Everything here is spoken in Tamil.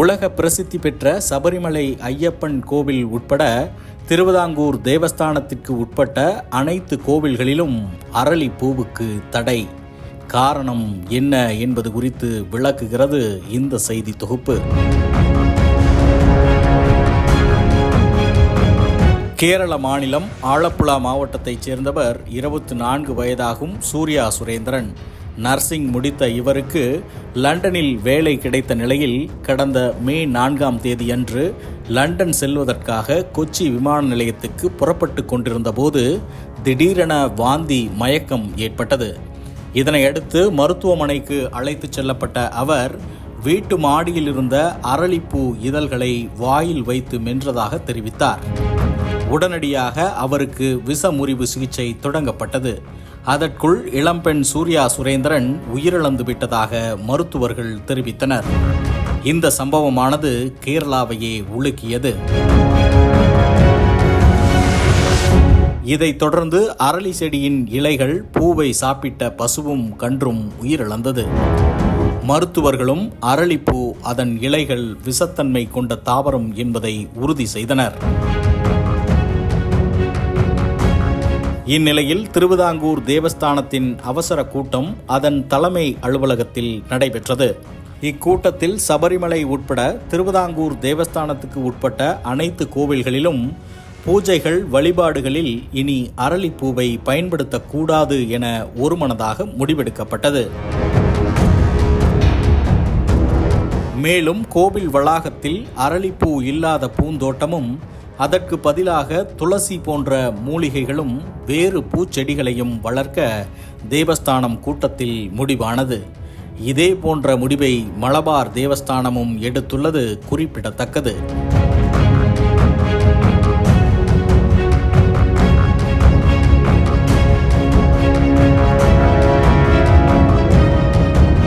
உலக பிரசித்தி பெற்ற சபரிமலை ஐயப்பன் கோவில் உட்பட திருவிதாங்கூர் தேவஸ்தானத்திற்கு உட்பட்ட அனைத்து கோவில்களிலும் அரளி பூவுக்கு தடை. காரணம் என்ன என்பது குறித்து விளக்குகிறது இந்த செய்தி தொகுப்பு. கேரள மாநிலம் ஆலப்புழா மாவட்டத்தைச் சேர்ந்தவர் இருபத்தி நான்கு வயதாகும் சூர்யா சுரேந்திரன். நர்சிங் முடித்த இவருக்கு லண்டனில் வேலை கிடைத்த நிலையில் கடந்த மே நான்காம் தேதியன்று லண்டன் செல்வதற்காக கொச்சி விமான நிலையத்துக்கு புறப்பட்டு கொண்டிருந்தபோது திடீரென வாந்தி மயக்கம் ஏற்பட்டது. இதனையடுத்து மருத்துவமனைக்கு அழைத்துச் செல்லப்பட்ட அவர் வீட்டு மாடியில் இருந்த அரளிப்பூ இதழ்களை வாயில் வைத்து மென்றதாக தெரிவித்தார். உடனடியாக அவருக்கு விஷ முறிவு சிகிச்சை தொடங்கப்பட்டது. அதற்குள் இளம்பெண் சூர்யா சுரேந்திரன் உயிரிழந்து விட்டதாக மருத்துவர்கள் தெரிவித்தனர். இந்த சம்பவமானது கேரளாவையே உலுக்கியது. இதைத் தொடர்ந்து அரளி செடியின் இலைகள் பூவை சாப்பிட்ட பசுவும் கன்றும் உயிரிழந்தது. மருத்துவர்களும் அரளிப்பூ அதன் இலைகள் விஷத்தன்மை கொண்ட தாவரம் என்பதை உறுதி செய்தனர். இந்நிலையில் திருவிதாங்கூர் தேவஸ்தானத்தின் அவசர கூட்டம் அதன் தலைமை அலுவலகத்தில் நடைபெற்றது. இக்கூட்டத்தில் சபரிமலை உட்பட திருவிதாங்கூர் தேவஸ்தானத்துக்கு உட்பட்ட அனைத்து கோவில்களிலும் பூஜைகள் வழிபாடுகளில் இனி அரளிப்பூவை பயன்படுத்தக்கூடாது என ஒருமனதாக முடிவெடுக்கப்பட்டது. மேலும் கோவில் வளாகத்தில் அரளிப்பூ இல்லாத பூந்தோட்டமும் அதற்கு பதிலாக துளசி போன்ற மூலிகைகளும் வேறு பூச்செடிகளையும் வளர்க்க தேவஸ்தானம் கூட்டத்தில் முடிவானது. இதே போன்ற முடிவை மலபார் தேவஸ்தானமும் எடுத்துள்ளது குறிப்பிடத்தக்கது.